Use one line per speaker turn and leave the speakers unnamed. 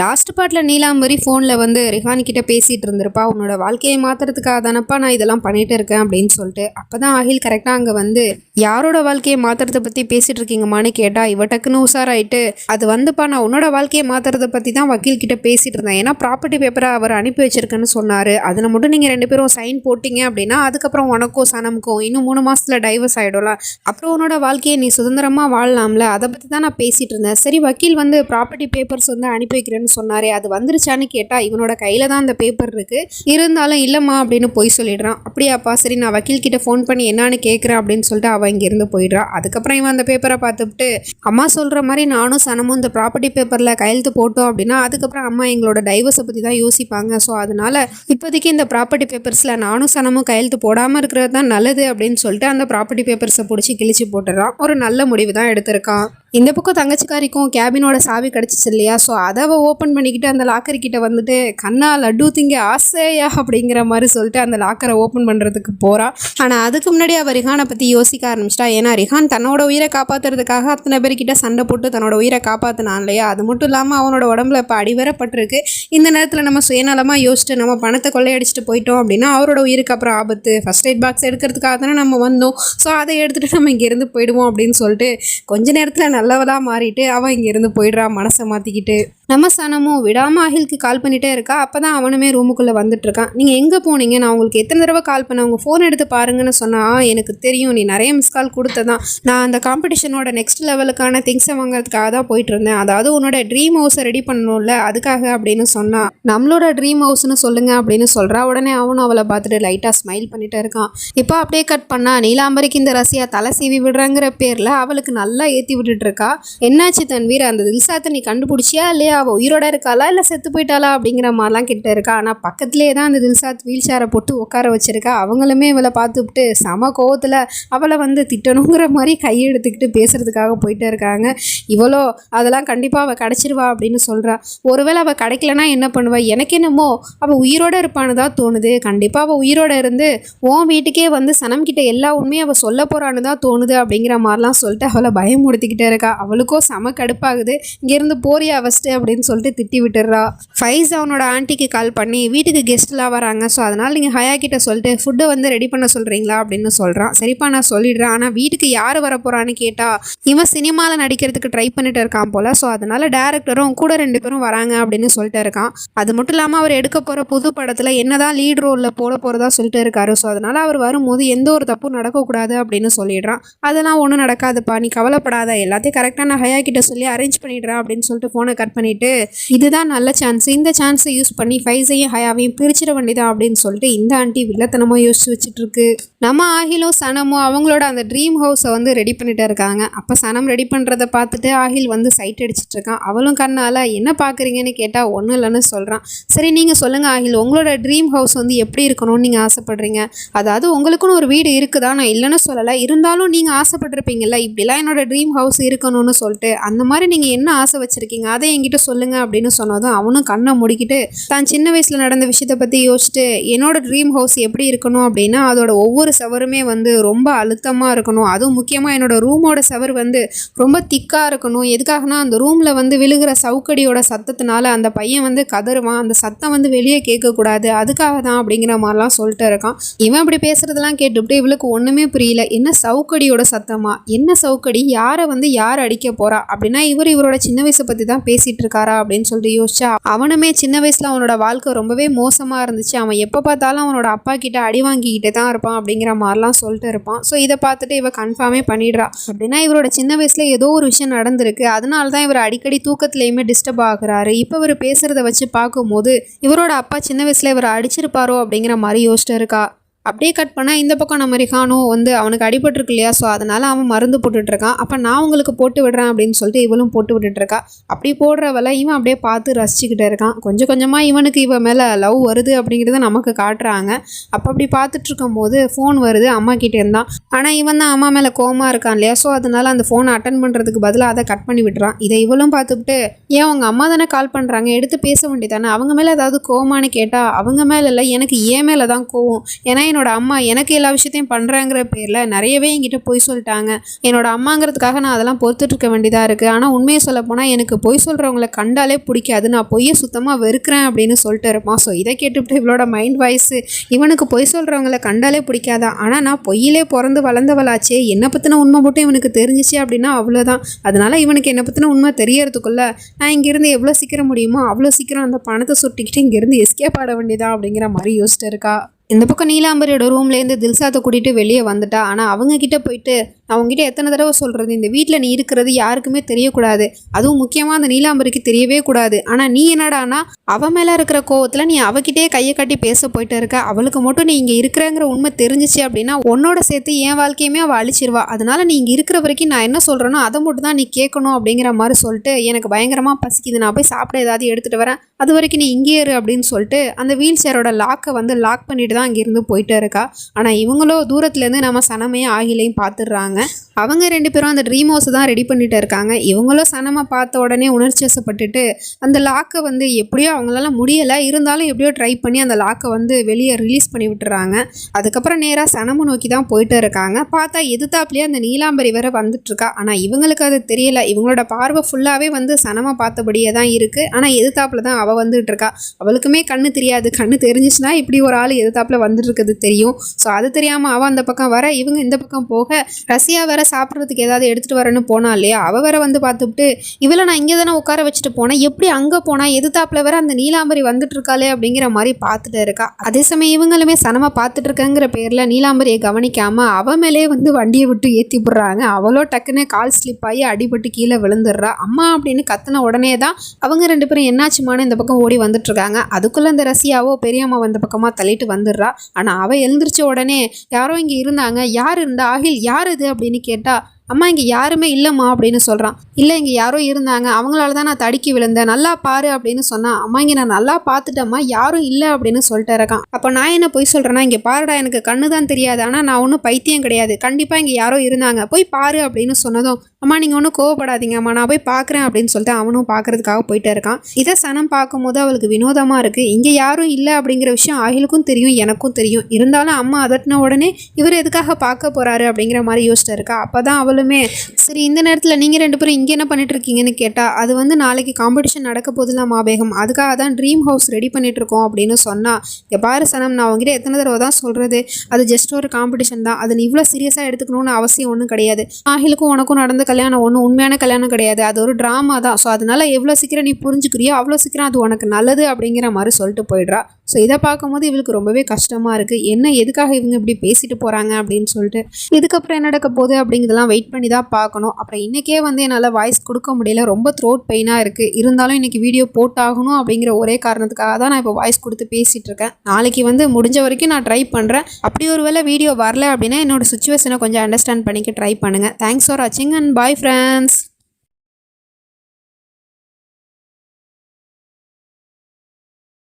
Last பார்ட்டில் நீலாம்பரி ஃபோனில் வந்து ரிஹான் பேசிகிட்டு இருந்திருப்பா. உன்னோட வாழ்க்கையை மாற்றுறதுக்காக தானப்பா நான் இதெல்லாம் பண்ணிகிட்டு இருக்கேன் அப்படின்னு சொல்லிட்டு. அப்போ தான் ஆகில் கரெக்டாக அங்கே வந்து யாரோட வாழ்க்கையை மாற்றுறத பற்றி பேசிகிட்டு இருக்கீங்கம்மான்னு கேட்டால் இவ டக்குன்னு உஷாராயிட்டு அது வந்துப்பா நான் உன்னோட வாழ்க்கையை மாற்றுறத பற்றி தான் வக்கீல் கிட்டே பேசிகிட்டு இருந்தேன். ஏன்னா ப்ராப்பர்ட்டி பேப்பரை அவர் அனுப்பி வச்சிருக்கேன்னு சொன்னார். அதில் மட்டும் நீங்கள் ரெண்டு பேரும் சைன் போட்டிங்க அப்படின்னா அதுக்கப்புறம் உனக்கும் சனமுக்கும் இன்னும் மூணு மாதத்தில் டைவர்ஸ் ஆகிடும்ல அப்புறம் உன்னோட வாழ்க்கையை நீ சுதந்திரமாக வாழலாம்ல. அதை பற்றி தான் நான் பேசிகிட்டு இருந்தேன். சரி வக்கீல் வந்து ப்ராப்பர்ட்டி பேப்பர்ஸ் வந்து அனுப்பி வைக்கிறேன் வரேன்னு சொன்னாரே அது வந்துருச்சான்னு கேட்டால் இவனோட கையில் தான் அந்த பேப்பர் இருக்குது இருந்தாலும் இல்லைம்மா அப்படின்னு போய் சொல்லிடுறான். அப்படியாப்பா சரி நான் வக்கீல் கிட்ட ஃபோன் பண்ணி என்னான்னு கேட்குறேன் அப்படின்னு சொல்லிட்டு அவன் இங்கேருந்து போயிடுறான் அதுக்கப்புறம் இவன் அந்த பேப்பரை பார்த்துட்டு அம்மா சொல்கிற மாதிரி நானும் சனமும் இந்த ப்ராப்பர்ட்டி பேப்பரில் கையெழுத்து போட்டோம் அப்படின்னா அதுக்கப்புறம் அம்மா எங்களோட டைவர்ஸை பற்றி தான் யோசிப்பாங்க. ஸோ அதனால இப்போதைக்கு இந்த ப்ராப்பர்ட்டி பேப்பர்ஸில் நானும் சனமும் கையெழுத்து போடாமல் இருக்கிறது தான் நல்லது அப்படின்னு சொல்லிட்டு அந்த ப்ராப்பர்ட்டி பேப்பர்ஸை பிடிச்சி கிழிச்சு போட்டுறான் ஒரு நல்ல முடிவு தான் எடுத்திருக்கான். இந்த பக்கம் தங்கச்சிக்காரிக்கும் கேபினோட சாவி கிடச்சிச்சு இல்லையா? ஸோ அதை ஓப்பன் பண்ணிக்கிட்டு அந்த லாக்கர் கிட்ட வந்துட்டு கண்ணா லட்டு திங்க ஆசையா? அப்படிங்கிற மாதிரி சொல்லிட்டு அந்த லாக்கரை ஓப்பன் பண்ணுறதுக்கு போகிறான் ஆனால் அதுக்கு முன்னாடி அவள் ரிஹானை பற்றி யோசிக்க ஆரம்பிச்சிட்டா. ஏன்னா ரிஹான் தன்னோட உயிரை காப்பாற்றுறதுக்காக அத்தனை பேர்கிட்ட சண்டை போட்டு தன்னோட உயிரை காப்பாற்றினான் இல்லையா? அது மட்டும் இல்லாமல் அவனோட உடம்புல இப்போ அடிவரப்பட்டிருக்கு. இந்த நேரத்தில் நம்ம சுயநலமாக யோசிச்சுட்டு நம்ம பணத்தை கொள்ளையடிச்சிட்டு போயிட்டோம் அப்படின்னா அவரோட உயிருக்கு அப்புறம் ஆபத்து. ஃபஸ்ட் எய்ட் பாக்ஸ் எடுக்கிறதுக்காக தானே நம்ம வந்தோம். ஸோ அதை எடுத்துகிட்டு நம்ம இங்கேருந்து போயிடுவோம் அப்படின்னு சொல்லிட்டு கொஞ்ச நேரத்தில் நல்லவளாக மாறிட்டு அவன் இங்கேருந்து போயிடுறா மனசை மாற்றிக்கிட்டு நம்ம சனமும் விடாமல் அகிலுக்கு கால் பண்ணிகிட்டே இருக்கா. அப்போ தான் அவனுமே ரூமுக்குள்ளே வந்துட்டுருக்கான் நீங்கள் எங்கே போனீங்க? நான் உங்களுக்கு எத்தனை தடவை கால் பண்ண உங்கள் ஃபோன் எடுத்து பாருங்கன்னு சொன்னால் எனக்கு தெரியும். நீ நிறைய மிஸ் கால் கொடுத்ததான். நான் அந்த காம்படிஷனோட நெக்ஸ்ட் லெவலுக்கான திங்ஸை வாங்குறதுக்காக தான் போயிட்டு இருந்தேன். அதாவது உன்னோட ட்ரீம் ஹவுஸை ரெடி பண்ணணும்ல அதுக்காக அப்படின்னு சொன்னான் நம்மளோட ட்ரீம் ஹவுஸ்னு சொல்லுங்கள் அப்படின்னு சொல்கிறா உடனே அவனும் அவளை பார்த்துட்டு லைட்டாக ஸ்மைல் பண்ணிகிட்டே இருக்கான். இப்போ அப்படியே கட் பண்ணா நீலாம்பரிக்கு இந்த ரசியா தலை சீவி விடுறாங்கிற பேரில் அவளுக்கு நல்லா ஏற்றி விட்டுட்டு இருக்கா? என்னாச்சு தன்வீர் அந்த தில்சாத்தை நீ கண்டுபிடிச்சியா இல்லையா? அவள் உயிரோட இருக்காளா இல்லை செத்து போயிட்டாளா அப்படிங்கிற மாதிரிலாம் கிட்ட இருக்கா? ஆனால் பக்கத்துலேயே தான் அந்த தில்சாத் வீல் சேரை போட்டு உட்கார வச்சிருக்கா. அவங்களுமே இவளை பார்த்துவிட்டு சம கோவத்தில் அவளை வந்து திட்டணுங்கிற மாதிரி கையெடுத்துக்கிட்டு பேசுறதுக்காக போயிட்டே இருக்காங்க. இவளோ அதெல்லாம் கண்டிப்பாக அவள் கிடச்சிருவா அப்படின்னு சொல்கிறா ஒருவேளை அவள் கிடைக்கலனா என்ன பண்ணுவா? எனக்கு என்னமோ அவள் உயிரோட இருப்பான்னு தான் தோணுது. கண்டிப்பாக அவள் உயிரோட இருந்து உன் வீட்டுக்கே வந்து சனம் கிட்ட எல்லா உண்மையும் அவள் சொல்ல போகிறான்னு தான் தோணுது அப்படிங்கிற மாதிரிலாம் சொல்லிட்டு அவளை பயமுடுத்திக்கிட்டே இருக்கா. அவளுக்கும் செம கடுப்பாகுது. இங்கேருந்து போறியா ஃபஸ்ட்டு அப்படின்னு சொல்லிட்டு திட்டி விட்டுறா ஃபைஸ் அவனோட ஆன்ட்டிக்கு கால் பண்ணி வீட்டுக்கு கெஸ்ட்லாம் வராங்க ஸோ அதனால் நீங்கள் ஹயா கிட்ட சொல்லிட்டு ஃபுட்டை வந்து ரெடி பண்ண சொல்கிறீங்களா அப்படின்னு சொல்கிறான் சரிப்பா நான் சொல்லிடுறேன். ஆனால் வீட்டுக்கு யார் வர போகிறான்னு கேட்டால் இவன் சினிமாவில் நடிக்கிறதுக்கு ட்ரை பண்ணிட்டு இருக்கான் போல் ஸோ அதனால் டேரக்டரும் கூட ரெண்டு பேரும் வராங்க அப்படின்னு சொல்லிட்டு இருக்கான். அது மட்டும் இல்லாமல் அவர் எடுக்க போகிற புது படத்தில் என்னதான் லீட் ரோலில் போட போகிறதா சொல்லிட்டு இருக்காரு ஸோ அதனால் அவர் வரும்போது எந்த ஒரு தப்பும் நடக்கக்கூடாது அப்படின்னு சொல்லிடுறான். அதெல்லாம் ஒன்றும் நடக்காதுப்பா நீ கவலைப்படாத எல்லாத்தையும் கரெக்டாக நான் ஹயா கிட்ட சொல்லி அரேஞ்ச் பண்ணிடுறேன் அப்படின்னு சொல்லிட்டு ஃபோனை கட் பண்ணிவிட்டு இதுதான் நல்ல சான்ஸ் இந்த சான்ஸை யூஸ் பண்ணி ஃபைஸையும் ஹயாவையும் பிரிச்சிட வேண்டியதான் அப்படின்னு சொல்லிட்டு இந்த ஆண்டி வில்லத்தனமாக யோசிச்சு வச்சுட்டு இருக்கு நம்ம ஆகிலும் சனமும் அவங்களோட அந்த ட்ரீம் ஹவுஸை வந்து ரெடி பண்ணிட்டு இருக்காங்க. அப்போ சனம் ரெடி பண்ணுறத பார்த்துட்டு ஆகில் வந்து சைட் அடிச்சிட்டு இருக்கான். அவளும் கண்ணால் என்ன பார்க்குறீங்கன்னு கேட்டால் ஒன்றும் இல்லைன்னு சொல்கிறான் சரி நீங்கள் சொல்லுங்கள் ஆகில் உங்களோட ட்ரீம் ஹவுஸ் வந்து எப்படி இருக்கணும்னு நீங்கள் ஆசைப்படுறீங்க? அதாவது உங்களுக்குன்னு ஒரு வீடு இருக்குதா? நான் இல்லைன்னு சொல்லலை. இருந்தாலும் நீங்கள் ஆசைப்பட்டிருப்பீங்கல்ல இப்படிலாம் என்னோட ட்ரீம் ஹவுஸ் இருக்கணும்னு சொல்லிட்டு அந்த மாதிரி நீங்கள் என்ன ஆசை வச்சுருக்கீங்க? அதை என்கிட்ட சொல்லுங்கள் அப்படின்னு சொன்னதும் அவனும் கண்ணை முடிக்கிட்டு தான் சின்ன வயசில் நடந்த விஷயத்தை பற்றி யோசிச்சுட்டு என்னோட ட்ரீம் ஹவுஸ் எப்படி இருக்கணும்? அப்படின்னா அதோட ஒவ்வொரு சவருமே வந்து ரொம்ப அழுத்தமாக இருக்கணும். அதுவும் முக்கியமாக என்னோட ரூமோட சவர் வந்து ரொம்ப திக்காக இருக்கணும். எதுக்காகனா அந்த ரூமில் வந்து விழுகிற சவுக்கடியோட சத்தத்தினால அந்த பையன் வந்து கதறுவான். அந்த சத்தம் வந்து வெளியே கேட்கக்கூடாது. அதுக்காக தான் அப்படிங்கிற மாதிரிலாம் சொல்லிட்டு இருக்கான். இவன் இப்படி பேசுறதெல்லாம் கேட்டுவிட்டு இவளுக்கு ஒன்றுமே புரியல. என்ன சவுக்கடியோட சத்தமா? என்ன சவுக்கடி? யாரை வந்து யார் அடிக்க போறா அப்படின்னா இவர் இவரோட சின்ன வயசை பற்றி தான் பேசிட்டு இருக்காரா அப்படின்னு சொல்லிட்டு யோசிச்சா அவனுமே சின்ன வயசில் அவனோட வாழ்க்கை ரொம்பவே மோசமாக இருந்துச்சு. அவன் எப்போ பார்த்தாலும் அவனோட அப்பா கிட்ட அடி வாங்கிக்கிட்டே தான் இருப்பான் அப்படிங்கிற மாதிரிலாம் சொல்லிட்டு இருப்பான். ஸோ இதை பார்த்துட்டு இவ கன்ஃபார்மே பண்ணிடுறா. அப்படின்னா இவரோட சின்ன வயசில் ஏதோ ஒரு விஷயம் நடந்திருக்கு. அதனால தான் இவர் அடிக்கடி தூக்கத்துலேயுமே டிஸ்டர்ப் ஆகுறாரு. இப்போ இவர் பேசுகிறத வச்சு பார்க்கும்போது இவரோட அப்பா சின்ன வயசில் இவரை அடிச்சிருப்பாரோ அப்படிங்கிற மாதிரி யோசிச்சுட்டு இருக்கா. அப்படியே கட் பண்ணால் இந்த பக்கம் நம்ம ரிஹானும் வந்து அவனுக்கு அடிபட்டுருக்கு இல்லையா? ஸோ அதனால் அவன் மருந்து போட்டுட்ருக்கான். அப்போ நான் உங்களுக்கு போட்டு விடுறேன் அப்படின்னு சொல்லிட்டு இவளும் போட்டு விட்டுட்ருக்கா. அப்படி போடுறவள இவன் அப்படியே பார்த்து ரசிச்சுக்கிட்டே இருக்கான். கொஞ்சம் கொஞ்சமாக இவனுக்கு இவன் மேலே லவ் வருது அப்படிங்கிறத நமக்கு காட்டுறாங்க. அப்போ அப்படி பார்த்துட்ருக்கும் போது ஃபோன் வருது அம்மா கிட்டே இருந்தான். ஆனால் இவன் தான் அம்மா மேலே கோவமா இருக்கான் இல்லையா? ஸோ அதனால் அந்த ஃபோனை அட்டன் பண்ணுறதுக்கு பதிலாக அதை கட் பண்ணி விட்டுறான். இதை இவளும் பார்த்துக்கிட்டு ஏன் அவங்க அம்மா தானே கால் பண்ணுறாங்க எடுத்து பேச வேண்டியதானே அவங்க மேலே ஏதாவது கோமான்னு கேட்டால் அவங்க மேலே இல்லை எனக்கு ஏன் மேலே தான் கோவம். ஏன்னா என்னோட அம்மா எனக்கு எல்லா விஷயத்தையும் பண்ணுறேங்கிற பேரில் நிறையவே என்கிட்ட பொய் சொல்லிட்டாங்க. என்னோட அம்மாங்கிறதுக்காக நான் அதெல்லாம் பொறுத்துட்டு இருக்க. வேண்டியதாக இருக்குது ஆனால் உண்மையை சொல்ல போனால் எனக்கு பொய் சொல்கிறவங்கள கண்டாலே பிடிக்காது. நான் பொய்யை சுத்தமாக வெறுக்கிறேன் அப்படின்னு சொல்லிட்டு இருப்பான். ஸோ இதை கேட்டுவிட்டு இவளோட மைண்ட் வாய்ஸ் இவனுக்கு பொய் சொல்கிறவங்கள கண்டாலே பிடிக்காதா? ஆனால் நான் பொய்யிலே பிறந்து வளர்ந்தவளாச்சே. என்னை பற்றின உண்மை மட்டும் இவனுக்கு தெரிஞ்சிச்சு அப்படின்னா அவ்வளோதான் அதனால இவனுக்கு என்னை பற்றின உண்மை தெரியறதுக்குள்ள நான் இங்கேருந்து எவ்வளோ சீக்கிரம் முடியுமோ அவ்வளோ சீக்கிரம் அந்த பணத்தை சுட்டிக்கிட்டு இங்கேருந்து எஸ்கேப் ஆட வேண்டியதா அப்படிங்கிற மாதிரி யோசிச்சுட்டு இருக்கா. இந்த பக்கம் நீலாம்பரியோட ரூம்லேருந்து தில்சாத்தை கூட்டிகிட்டு வெளியே வந்துட்டா. ஆனால் அவங்க கிட்ட போயிட்டு நான் உங்ககிட்ட எத்தனை தடவை சொல்கிறது இந்த வீட்டில் நீ இருக்கிறது யாருக்குமே தெரியக்கூடாது. அதுவும் முக்கியமாக அந்த நீலாம்பரிக்கு தெரியவே கூடாது. ஆனால் நீ என்னடானா அவன் மேலே இருக்கிற கோவத்தில் நீ அவகிட்டே கையை கட்டி பேச போயிட்டு இருக்க. அவளுக்கு மட்டும் நீ இங்கே இருக்கிறங்கிற உண்மை தெரிஞ்சிச்சு அப்படின்னா உன்னோட சேர்த்து என் வாழ்க்கையுமே அவள் அழிச்சிருவா. அதனால நீ இங்கே இருக்கிற வரைக்கும் நான் என்ன சொல்கிறேனோ அதை மட்டும் தான் நீ கேட்கணும் அப்படிங்கிற மாதிரி சொல்லிட்டு எனக்கு பயங்கரமாக பசிக்குது. நான் போய் சாப்பிட ஏதாவது எடுத்துகிட்டு வரேன். அது வரைக்கும் நீ இங்கே இரு அப்படின்னு சொல்லிட்டு அந்த வீல் சேரோட லாக்கை வந்து லாக் பண்ணிட்டு தான் அங்கேருந்து போயிட்டு இருக்கா. ஆனால் இவங்களோ தூரத்துலேருந்து நம்ம சனமையும் ஆகிலையும் பார்த்துடுறாங்க அவங்க ரெண்டு பேரும் அந்த ட்ரீம் ஹவுஸ் தான் ரெடி பண்ணிட்டு இருக்காங்க. இவங்களும் சனமாக பார்த்த உடனே உணர்ச்சி வசப்பட்டுட்டு அந்த லாக்கை வந்து எப்படியோ அவங்களால முடியலை. இருந்தாலும் எப்படியோ ட்ரை பண்ணி அந்த லாக்கை வந்து வெளியே ரிலீஸ் பண்ணி விட்டுறாங்க. அதுக்கப்புறம் நேராக சனமு நோக்கி தான் போயிட்டு இருக்காங்க. பார்த்தா எதிர்த்தாப்புலேயே அந்த நீலாம்பரி வேற வந்துட்டுருக்கா. ஆனால் இவங்களுக்கு அது தெரியல. இவங்களோட பார்வை ஃபுல்லாகவே வந்து சனமாக பார்த்தபடியே தான் இருக்குது ஆனால் எதிர்த்தாப்புல தான் அவள் வந்துட்டு இருக்கா அவளுக்குமே கண்ணு தெரியாது. கண்ணு தெரிஞ்சிச்சுன்னா இப்படி ஒரு ஆள் எதிர்த்தாப்புல வந்துட்டு இருக்குது தெரியும். ஸோ அது தெரியாமல் அவள் அந்த பக்கம் வர இவங்க இந்த பக்கம் போக ரசியா வேற சாப்பிட்றதுக்கு ஏதாவது எடுத்துகிட்டு வரேன்னு போனா இல்லையா? அவள் வேற வந்து பார்த்துட்டு இவளை நான் இங்கே தானே உட்கார வச்சுட்டு போனேன். எப்படி அங்கே போனால் எதிர்த்தாப்புல வேற அந்த நீலாம்பரி வந்துட்டு இருக்காளே அப்படிங்கிற மாதிரி பார்த்துட்டு இருக்கா. அதே சமயம் இவங்களுமே சனமாக பார்த்துட்டு இருக்கங்கிற பேரில் நீலாம்பரியை கவனிக்காமல் அவ மேலே வந்து வண்டியை விட்டு ஏற்றி விடுறாங்க. அவளோ டக்குன்னு கால் ஸ்லிப் ஆகி அடிபட்டு கீழே விழுந்துடுறா. அம்மா அப்படின்னு கத்தின உடனே தான் அவங்க ரெண்டு பேரும் என்னாச்சுமானு இந்த பக்கம் ஓடி வந்துட்டு இருக்காங்க இந்த ரசியாவோ பெரியம்மா வந்த பக்கமாக தள்ளிட்டு வந்துடுறா. ஆனால் அவள் எழுந்திரிச்ச உடனே யாரோ இங்கே இருந்தாங்க. யார் இருந்தா ஆகில் யார் இது? அப்படின்னு கேட்டால் அம்மா இங்கே யாருமே இல்லைம்மா அப்படின்னு சொல்கிறான் இல்லை இங்கே யாரோ இருந்தாங்க. அவங்களால தான் நான் தடுக்கி விழுந்தேன். நல்லா பாரு அப்படின்னு சொன்னான். அம்மா இங்கே நான் நல்லா பார்த்துட்டேம்மா. யாரும் இல்லை அப்படின்னு சொல்லிட்டு இருக்கான் அப்போ நான் என்ன போய் சொல்கிறேன்னா இங்கே பாருடா எனக்கு கண்ணு தான் தெரியாது. ஆனால் நான் ஒன்றும் பைத்தியம் கிடையாது. கண்டிப்பாக இங்கே யாரோ இருந்தாங்க. போய் பாரு அப்படின்னு சொன்னதும் அம்மா நீங்கள் ஒன்றும் கோவப்படாதீங்க அம்மா. நான் போய் பார்க்குறேன் அப்படின்னு சொல்லிட்டு அவனும் பார்க்கறதுக்காக போயிட்டே இருக்கான். இதை சனம் பார்க்கும்போது அவளுக்கு வினோதமாக இருக்குது இங்கே யாரும் இல்லை அப்படிங்கிற விஷயம் ஆகிலுக்கும் தெரியும் எனக்கும் தெரியும். இருந்தாலும் அம்மா அதட்டின உடனே இவர் எதுக்காக பார்க்க போகிறாரு அப்படிங்கிற மாதிரி யோசிச்சுட்டு இருக்கா. அப்போ தான் அவளுமே சரி இந்த நேரத்தில் நீங்கள் ரெண்டு பேரும் இங்கே என்ன பண்ணிட்டு இருக்கீங்கன்னு கேட்டால் அது வந்து நாளைக்கு காம்படிஷன் நடக்க போதில்ல மாபேகம். அதுக்காக தான் ட்ரீம் ஹவுஸ் ரெடி பண்ணிட்டு இருக்கோம் அப்படின்னு சொன்னா இங்கே பாரு சனம் நான் உங்ககிட்ட எத்தனை தடவை தான் சொல்கிறது அது ஜஸ்ட் ஒரு காம்படிஷன் தான். அது நீ இவ்வளோ சீரியஸாக எடுத்துக்கணும்னு அவசியம் ஒன்றும் கிடையாது. ஆகிலுக்கும் உனக்கும் நடந்த கல்யாணம் ஒன்றும் உண்மையான கல்யாணம் கிடையாது. அது ஒரு ட்ராமா தான். ஸோ அதனால எவ்வளோ சீக்கிரம் நீ புரிஞ்சுக்கிறியோ அவ்வளோ சீக்கிரம் அது உனக்கு நல்லது அப்படிங்கிற மாதிரி சொல்லிட்டு போயிடுறா. ஸோ இதை பார்க்கும்போது இவளுக்கு ரொம்பவே கஷ்டமாக இருக்குது என்ன எதுக்காக இவங்க இப்படி பேசிட்டு போகிறாங்க அப்படின்னு சொல்லிட்டு. இதுக்கப்புறம் என்ன நடக்க போகுது அப்படிங்கிறதெல்லாம் வெயிட் பண்ணி தான் பார்க்கணும். அப்புறம் இன்றைக்கே வந்து என்னால் வாய்ஸ் கொடுக்க முடியல. ரொம்ப த்ரோட் பெயினாக இருக்குது இருந்தாலும் இன்றைக்கி வீடியோ போட்டாகணும் அப்படிங்கிற ஒரே காரணத்துக்காக தான் நான் இப்போ வாய்ஸ் கொடுத்து பேசிகிட்டு இருக்கேன். நாளைக்கு வந்து முடிஞ்ச வரைக்கும் நான் ட்ரை பண்ணுறேன் அப்படி ஒரு வேளை வீடியோ வரல அப்படின்னா என்னோடய சுச்சுவேஷனை கொஞ்சம் அண்டர்ஸ்டாண்ட் பண்ணிக்க ட்ரை பண்ணுங்கள் தேங்க்ஸ் ஃபார் வாட்சிங் அண்ட் பாய் ஃப்ரெண்ட்ஸ்